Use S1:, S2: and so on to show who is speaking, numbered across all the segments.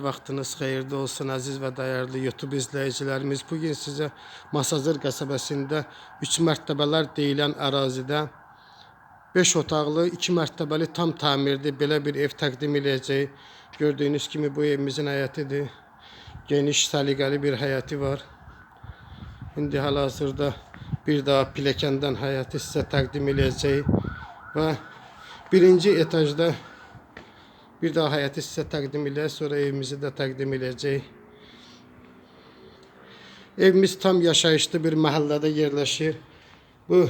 S1: Vaxtınız xeyirli olsun əziz və dəyərli YouTube izləyicilərimiz. Bu gün sizə Masazır qəsəbəsində 3 mərtəbələr deyilən ərazidə 5 otaqlı, 2 mərtəbəli tam təmirli belə bir ev təqdim edəcəyik. Gördüyünüz kimi bu evimizin həyətidir. Geniş, səliqəli bir həyəti var. İndi hal-hazırda bir daha pilləkəndən həyəti sizə təqdim edəcəyik və birinci etajda bir daha həyəti sizə təqdim edək, sonra evimizi də təqdim edəcəyik. Evimiz tam yaşayışlı bir məhəllədə yerləşir. Bu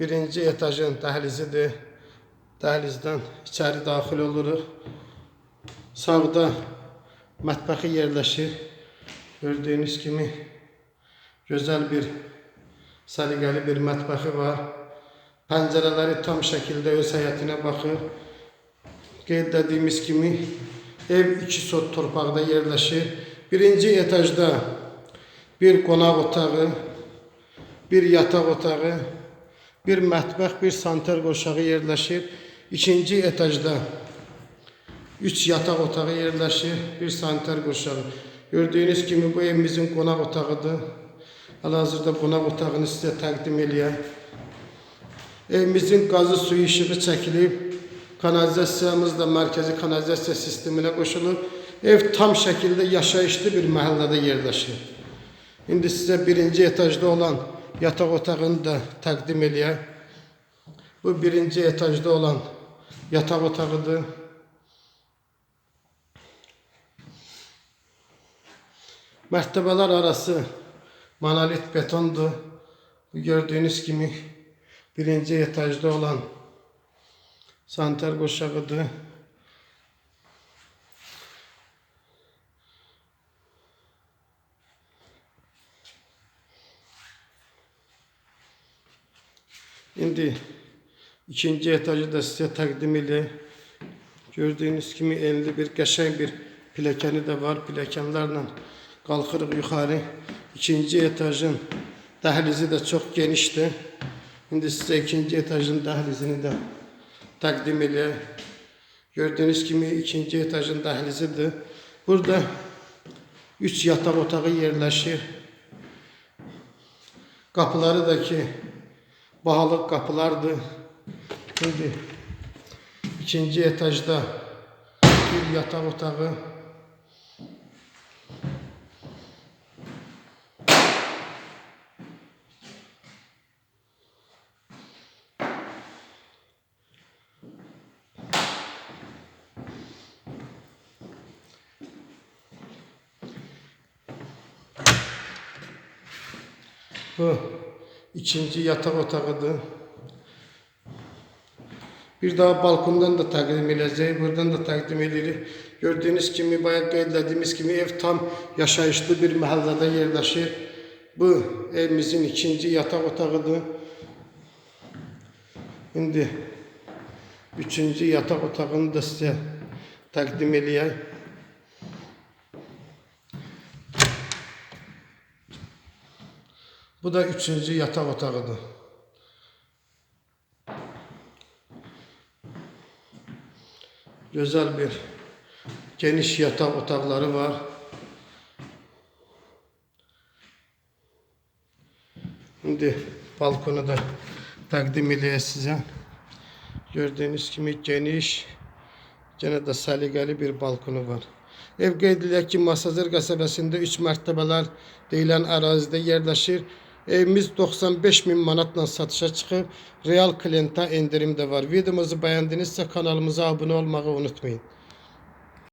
S1: birinci etajın dəhlizidir. Dəhlizdən içəri daxil oluruq. Sağda mətbəxi yerləşir. Gördüyünüz kimi gözəl bir səliqəli bir mətbəxi var. Pəncərələri tam şəkildə öz həyətinə baxır. Qeyd etdiyimiz kimi ev iki sot torpaqda yerləşir. Birinci etajda bir qonaq otağı, bir yataq otağı, bir mətbəx, bir santer qoşağı yerləşir. İkinci etajda üç yataq otağı yerləşir, bir santer qoşağı. Gördüyünüz kimi bu evimizin qonaq otağıdır. Hal-hazırda qonaq otağını sizə təqdim eləyək. Evimizin qazı suyu işığı çəkilib. Kanalizasiyamız da mərkəzi kanalizasiya sisteminə qoşulub. Ev tam şəkildə yaşayışlı bir məhəllədə yerləşir. İndi sizə birinci etajda olan yataq otağını da təqdim eləyək. Bu birinci etajda olan yataq otağıdır. Mərtəbələr arası monolit betondur. Gördüyünüz kimi birinci etajda olan santer qoşağıdır. İndi ikinci etajı da size edir. Gördüyünüz kimi enli bir qəşəng bir pilləkəni də var. Pilləkənlərlə qalxırıq yuxarı. İkinci etajın dəhlizi də çox genişdir. İndi sizə ikinci etajın dəhlizini də təqdim eləyək. Gördüyünüz kimi ikinci etajın dəhlizidir. Burada üç yataq otağı yerləşir. Qapıları da ki bahalıq qapılardır. Şimdi ikinci etajda bir yataq otağı. Bu ikinci yatak otağıdır. Bir daha balkondan da təqdim edəcəyik, buradan da təqdim edirik. Gördüyünüz kimi, bayaq qeyd etdiyimiz kimi ev tam yaşayışlı bir məhəllədə yerləşir. Bu evimizin ikinci yataq otağıdır. İndi üçüncü yataq otağını da sizə təqdim eləyək. Bu da üçüncü yatak otağıdır. Güzel bir geniş yatak otaqları var. Şimdi balkonu da təqdim edəyək sizə. Gördüyünüz kimi geniş, gene de səliqəli bir balkonu var. Ev qeyd edək ki, Masazır qəsəbəsində 3 mərtəbələr deyilən ərazidə yerləşir. Evimiz 95 bin manatla satışa çıxıb. Real klienta indirim də var. Videomuzu bəyəndinizsə kanalımıza abunə olmağı unutmayın.